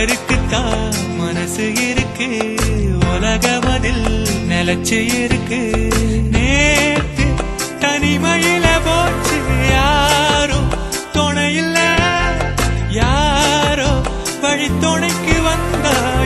பேருக்குத்தான் மனசு இருக்கு? உலகம் அதில் நிலச்சி இருக்கு. நேற்று தனிமையில போச்சு. யாரோ துணையில்ல. யாரோ வழித்துணைக்கு வந்தா